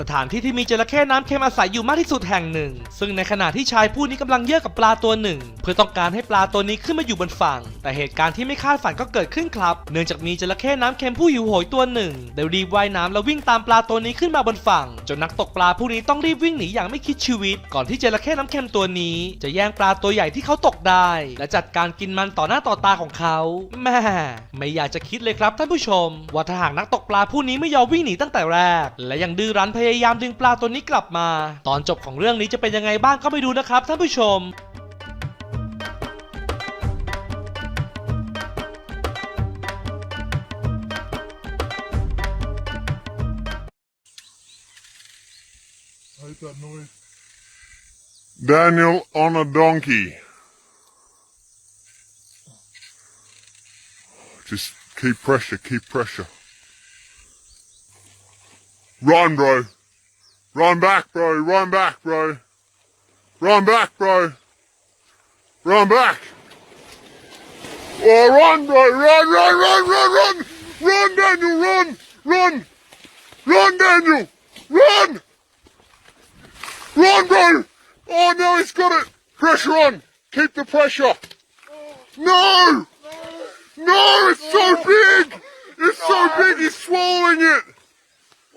สถานที่ที่มีจระเข้น้ำเค็มอาศัยอยู่มากที่สุดแห่งหนึ่ง ซึ่งในขณะที่ชายผู้นี้กำลังเยอะกับปลาตัวหนึ่ง เพื่อต้องการให้ปลาตัวนี้ขึ้นมาอยู่บนฝั่ง แต่เหตุการณ์ที่ไม่คาดฝันก็เกิดขึ้นครับ เนื่องจากมีจระเข้น้ำเค็มผู้หิวโหยตัวหนึ่งได้รีบว่ายน้ำแล้ววิ่งตามปลาตัวนี้ขึ้นมาบนฝั่ง จนนักตกปลาผู้นี้ต้องรีบวิ่งหนีอย่างไม่คิดชีวิต ก่อนที่จระเข้น้ำเค็มตัวนี้ จะแย่งปลาตัวใหญ่ที่เขาตกได้ และจัดการกินมันต่อหน้าต่อตาของเขาแม่ไม่อยากจะคิดเลยครับท่านผู้ชม ว่าถ้าหากนักตกปลาผู้นี้ไม่ยอมวิ่งหนีตั้งแต่แรก และยังดื้อรั้นพยพยายามดึงปลาตัวนี้กลับมา ตอนจบของเรื่องนี้จะเป็นยังไงบ้างก็ไปดูนะครับท่านผู้ชมไอ้ตัดน้อย Daniel on a donkey just keep pressure keep pressure Run, bro. Run back, bro. Run back, bro. Run back, bro. Run back. Oh, run, bro. Run, run, run, run, run. Run, Daniel. Run. Run. Run, Daniel. Run. Run, bro! Oh no, he's got it! Pressure on! Keep the pressure! No! No, it's so big! It's so big, he's swallowing it!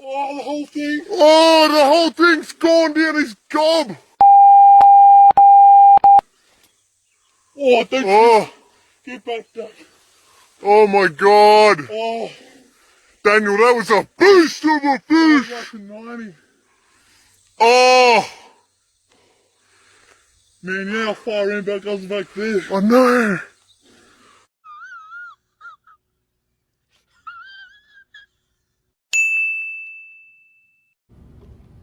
Oh, the whole thing. Oh, the whole thing's gone down his gob! Oh, Oh, get back, Doug. oh my god! Oh, Daniel, that was a beast of a fish! like Oh, Man, you know how far in back goes back there. I know!